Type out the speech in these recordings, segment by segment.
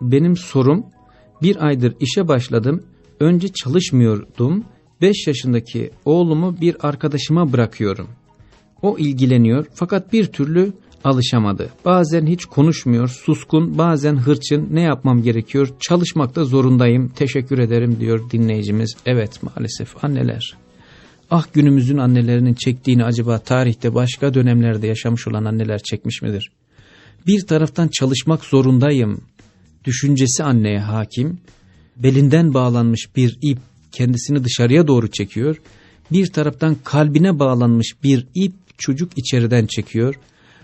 benim sorum bir aydır işe başladım. Önce çalışmıyordum. 5 yaşındaki oğlumu bir arkadaşıma bırakıyorum. O ilgileniyor fakat bir türlü alışamadı. Bazen hiç konuşmuyor, suskun, bazen hırçın. Ne yapmam gerekiyor? Çalışmakta zorundayım. Teşekkür ederim diyor dinleyicimiz. Evet maalesef anneler. Ah günümüzün annelerinin çektiğini acaba tarihte başka dönemlerde yaşamış olan anneler çekmiş midir? Bir taraftan çalışmak zorundayım. Düşüncesi anneye hakim. Belinden bağlanmış bir ip kendisini dışarıya doğru çekiyor. Bir taraftan kalbine bağlanmış bir ip çocuk içeriden çekiyor.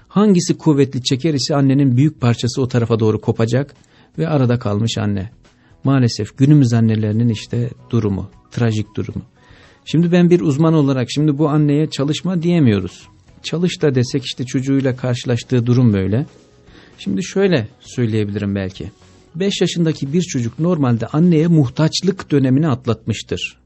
Hangisi kuvvetli çeker ise annenin büyük parçası o tarafa doğru kopacak ve arada kalmış anne. Maalesef günümüz annelerinin işte durumu, trajik durumu. Şimdi ben bir uzman olarak şimdi bu anneye çalışma diyemiyoruz. Çalış da desek işte çocuğuyla karşılaştığı durum böyle. Şimdi şöyle söyleyebilirim belki. 5 yaşındaki bir çocuk normalde anneye muhtaçlık dönemini atlatmıştır.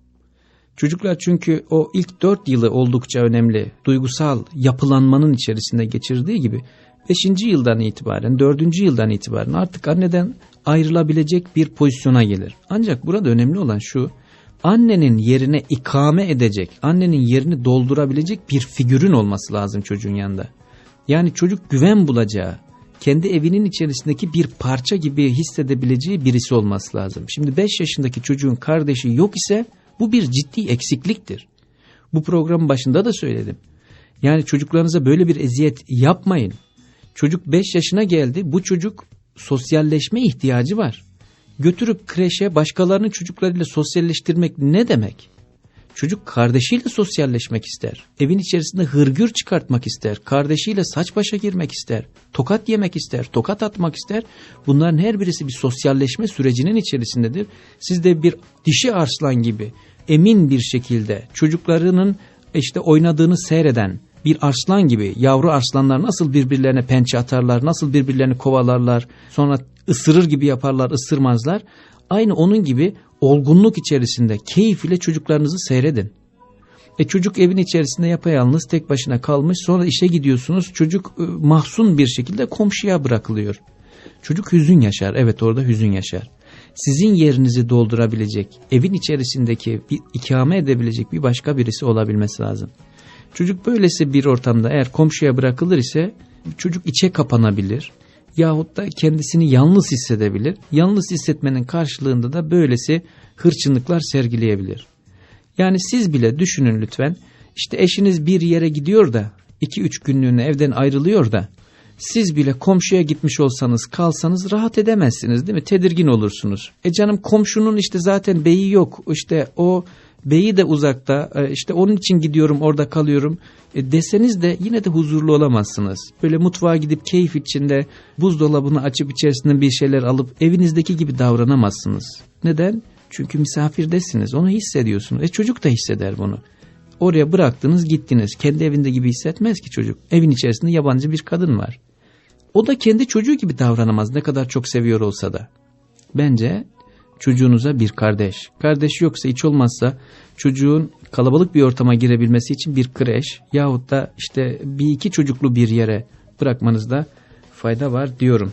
Çocuklar çünkü o ilk 4 yılı oldukça önemli. Duygusal yapılanmanın içerisinde geçirdiği gibi 5. yıldan itibaren 4. yıldan itibaren artık anneden ayrılabilecek bir pozisyona gelir. Ancak burada önemli olan şu annenin yerine ikame edecek, annenin yerini doldurabilecek bir figürün olması lazım çocuğun yanında. Yani çocuk güven bulacağı, kendi evinin içerisindeki bir parça gibi hissedebileceği birisi olması lazım. Şimdi 5 yaşındaki çocuğun kardeşi yok ise bu bir ciddi eksikliktir. Bu programın başında da söyledim. Yani çocuklarınıza böyle bir eziyet yapmayın. Çocuk 5 yaşına geldi. Bu çocuk sosyalleşme ihtiyacı var. Götürüp kreşe başkalarının çocuklarıyla sosyalleştirmek ne demek? Çocuk kardeşiyle sosyalleşmek ister. Evin içerisinde hırgür çıkartmak ister. Kardeşiyle saç başa girmek ister. Tokat yemek ister. Tokat atmak ister. Bunların her birisi bir sosyalleşme sürecinin içerisindedir. Siz de bir dişi arslan gibi emin bir şekilde çocuklarının işte oynadığını seyreden bir arslan gibi yavru arslanlar nasıl birbirlerine pençe atarlar, nasıl birbirlerini kovalarlar, sonra ısırır gibi yaparlar, ısırmazlar. Aynı onun gibi olgunluk içerisinde keyif ile çocuklarınızı seyredin. E çocuk evin içerisinde yapayalnız tek başına kalmış sonra işe gidiyorsunuz çocuk e, mahzun bir şekilde komşuya bırakılıyor. Çocuk hüzün yaşar evet orada hüzün yaşar. Sizin yerinizi doldurabilecek evin içerisindeki bir ikame edebilecek bir başka birisi olabilmesi lazım. Çocuk böylesi bir ortamda eğer komşuya bırakılır ise çocuk içe kapanabilir yahut da kendisini yalnız hissedebilir. Yalnız hissetmenin karşılığında da böylesi hırçınlıklar sergileyebilir. Yani siz bile düşünün lütfen işte eşiniz bir yere gidiyor da 2-3 günlüğüne evden ayrılıyor da siz bile komşuya gitmiş olsanız kalsanız rahat edemezsiniz değil mi? Tedirgin olursunuz. E canım komşunun işte zaten beyi yok işte o beyi de uzakta e, işte onun için gidiyorum orada kalıyorum e, deseniz de yine de huzurlu olamazsınız. Böyle mutfağa gidip keyif içinde buzdolabını açıp içerisinde bir şeyler alıp evinizdeki gibi davranamazsınız. Neden? Çünkü misafirdesiniz onu hissediyorsunuz. E çocuk da hisseder bunu. Oraya bıraktınız gittiniz. Kendi evinde gibi hissetmez ki çocuk. Evin içerisinde yabancı bir kadın var. O da kendi çocuğu gibi davranamaz ne kadar çok seviyor olsa da. Bence çocuğunuza bir kardeş. Kardeş yoksa hiç olmazsa çocuğun kalabalık bir ortama girebilmesi için bir kreş yahut da işte bir iki çocuklu bir yere bırakmanızda fayda var diyorum.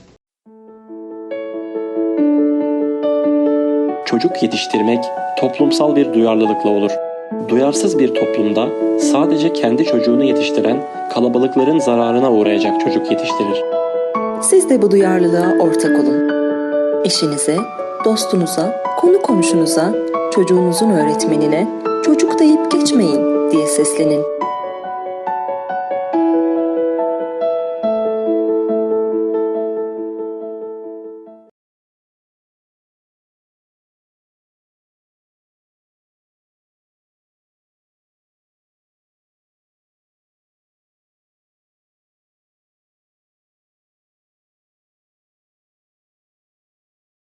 Çocuk yetiştirmek toplumsal bir duyarlılıkla olur. Duyarsız bir toplumda sadece kendi çocuğunu yetiştiren kalabalıkların zararına uğrayacak çocuk yetiştirir. Siz de bu duyarlılığa ortak olun. Eşinize, dostunuza, konu komşunuza, çocuğunuzun öğretmenine çocuk deyip geçmeyin diye seslenin.